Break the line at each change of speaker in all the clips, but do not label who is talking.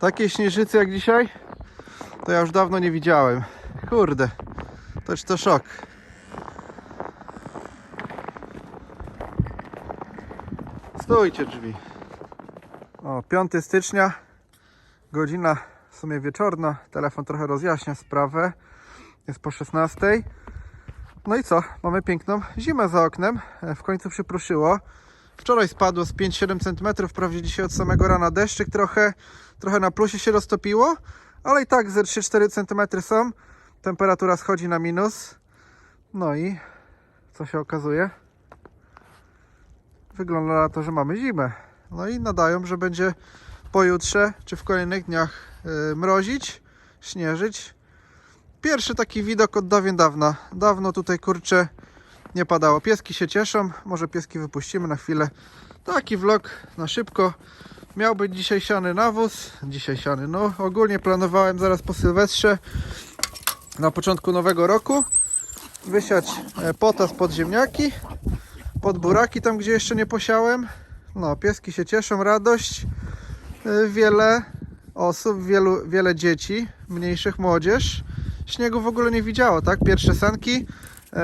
Takiej śnieżycy jak dzisiaj to ja już dawno nie widziałem. Kurde, to czy to szok. Stójcie drzwi. O, 5 stycznia, godzina w sumie wieczorna. Telefon trochę rozjaśnia sprawę. Jest po 16. No i co? Mamy piękną zimę za oknem. E, W końcu przypruszyło. Wczoraj spadło z 5-7 cm, wprawdzie dzisiaj od samego rana deszczyk trochę, trochę na plusie się roztopiło, ale i tak ze 3-4 cm są. Temperatura schodzi na minus. No i co się okazuje? Wygląda na to, że mamy zimę. No i nadają, że będzie pojutrze czy w kolejnych dniach yy, mrozić, śnieżyć. Pierwszy taki widok od dawien dawna. Dawno tutaj kurczę nie padało. Pieski się cieszą. Może pieski wypuścimy na chwilę. Taki vlog na szybko. Miał być dzisiaj siany nawóz. Dzisiaj siany. No ogólnie planowałem zaraz po Sylwestrze na początku nowego roku wysiać e, potas pod ziemniaki, pod buraki tam gdzie jeszcze nie posiałem. No pieski się cieszą, radość. E, Wiele osób, wielu, wiele dzieci, mniejszych młodzież śniegu w ogóle nie widziało, tak? Pierwsze sanki,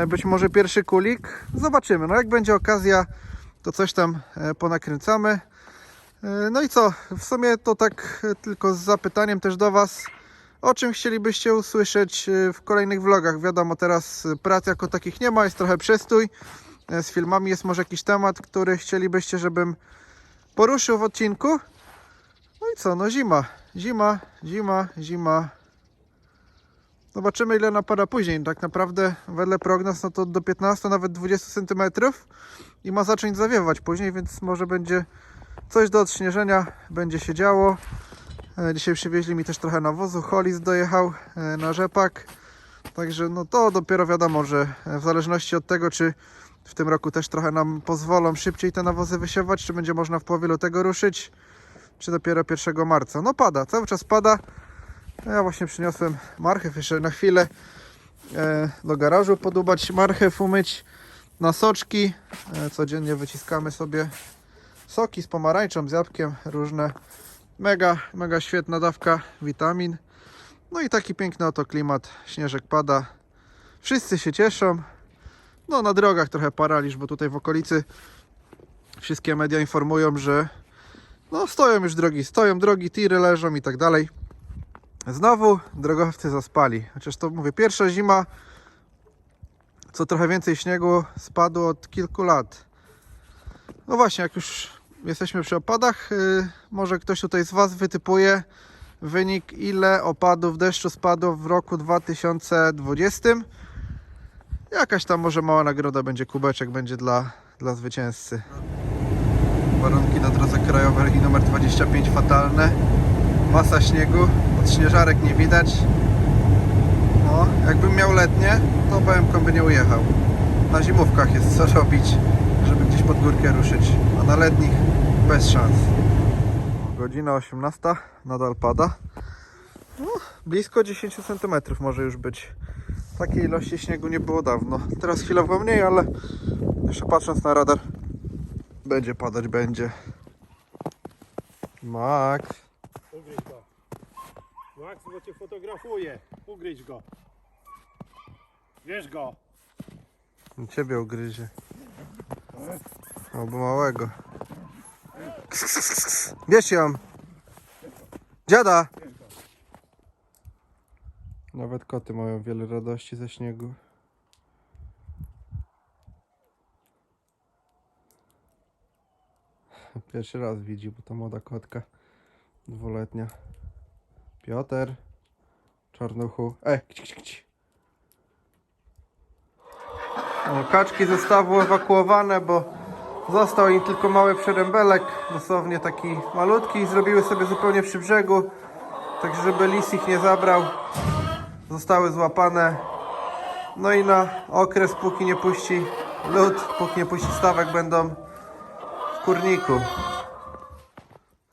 być może pierwszy kulik. Zobaczymy. No jak będzie okazja, to coś tam e, ponakręcamy. E, No i co? W sumie to tak e, tylko z zapytaniem też do Was. O czym chcielibyście usłyszeć e, w kolejnych vlogach? Wiadomo, teraz e, prac jako takich nie ma, jest trochę przestój. E, Z filmami jest może jakiś temat, który chcielibyście, żebym poruszył w odcinku. No i co? No zima. Zima, zima, zima. Zobaczymy ile napada później. Tak naprawdę wedle prognoz no to do 15, nawet 20 cm i ma zacząć zawiewać później, więc może będzie coś do odśnieżenia, będzie się działo. E, Dzisiaj przywieźli mi też trochę nawozu. Holis dojechał e, na rzepak. Także no to dopiero wiadomo, że e, w zależności od tego, czy w tym roku też trochę nam pozwolą szybciej te nawozy wysiewać, czy będzie można w połowie lutego ruszyć, czy dopiero 1 marca. No pada, cały czas pada. Ja właśnie przyniosłem marchew jeszcze na chwilę e, do garażu podubać marchew, umyć na soczki. E, codziennie wyciskamy sobie soki z pomarańczą, z jabłkiem, różne. Mega, mega świetna dawka witamin. No i taki piękny oto klimat. Śnieżek pada. Wszyscy się cieszą. No na drogach trochę paraliż, bo tutaj w okolicy wszystkie media informują, że no stoją już drogi, stoją drogi, tiry leżą i tak dalej. Znowu drogowcy zaspali. Chociaż to mówię, pierwsza zima, co trochę więcej śniegu spadło od kilku lat. No właśnie, jak już jesteśmy przy opadach, yy, może ktoś tutaj z Was wytypuje wynik, ile opadów deszczu spadło w roku 2020. Jakaś tam może mała nagroda będzie, kubeczek będzie dla, dla zwycięzcy. Warunki na drodze krajowej numer 25 fatalne. Masa śniegu, śnieżarek nie widać. No, jakbym miał letnie, to BMK by nie ujechał. Na zimówkach jest co robić, żeby gdzieś pod górkę ruszyć, a na letnich bez szans. Godzina 18, nadal pada. No, blisko 10 cm może już być. Takiej ilości śniegu nie było dawno. Teraz chwilowo mniej, ale jeszcze patrząc na radar, będzie padać, będzie. Max.
Max, bo cię fotografuje. Ugryź go. Wiesz go.
Ciebie ugryzie. Albo małego. Bierz ją. Dziada. Nawet koty mają wiele radości ze śniegu. Pierwszy raz widzi, bo to młoda kotka. Dwuletnia. Piotr. Czarnuchu. Ej, kci, kci, kci. O, Kaczki ze stawu ewakuowane, bo został im tylko mały przerębelek, dosłownie taki malutki. Zrobiły sobie zupełnie przy brzegu, tak żeby lis ich nie zabrał. Zostały złapane. No i na okres, póki nie puści lód, póki nie puści stawek, będą w kurniku.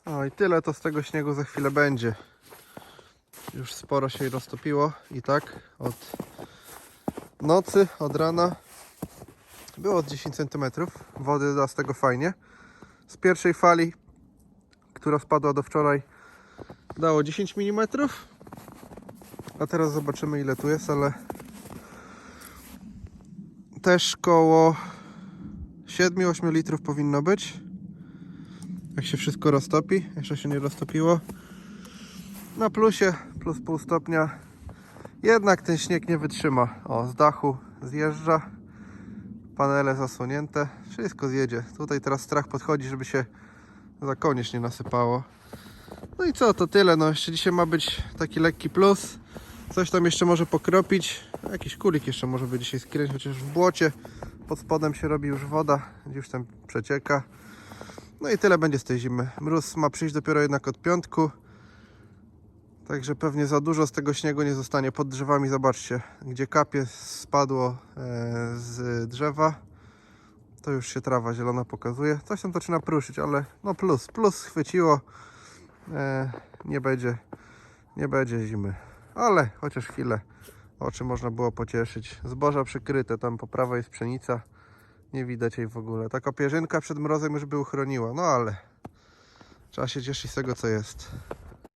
O i tyle to z tego śniegu za chwilę będzie. Już sporo się roztopiło i tak od nocy, od rana było z 10 cm. Wody da z tego fajnie. Z pierwszej fali, która spadła do wczoraj, dało 10 mm. A teraz zobaczymy ile tu jest, ale też koło 7-8 litrów powinno być. Jak się wszystko roztopi, jeszcze się nie roztopiło. Na plusie plus pół stopnia. Jednak ten śnieg nie wytrzyma. O, z dachu zjeżdża. Panele zasłonięte. Wszystko zjedzie. Tutaj teraz strach podchodzi, żeby się za koniecznie nasypało. No i co, to tyle. No jeszcze dzisiaj ma być taki lekki plus. Coś tam jeszcze może pokropić. Jakiś kulik jeszcze może by dzisiaj skręcić, chociaż w błocie pod spodem się robi już woda, gdzieś tam przecieka. No i tyle będzie z tej zimy. Mróz ma przyjść dopiero jednak od piątku. Także pewnie za dużo z tego śniegu nie zostanie pod drzewami. Zobaczcie, gdzie kapie spadło e, z drzewa. To już się trawa zielona pokazuje. Coś tam zaczyna pruszyć, ale no plus, plus schwyciło. E, nie będzie, nie będzie zimy. Ale chociaż chwilę oczy można było pocieszyć. Zboża przykryte, tam po prawej jest pszenica. Nie widać jej w ogóle. Taka pierzynka przed mrozem już by uchroniła, no ale trzeba się cieszyć z tego co jest.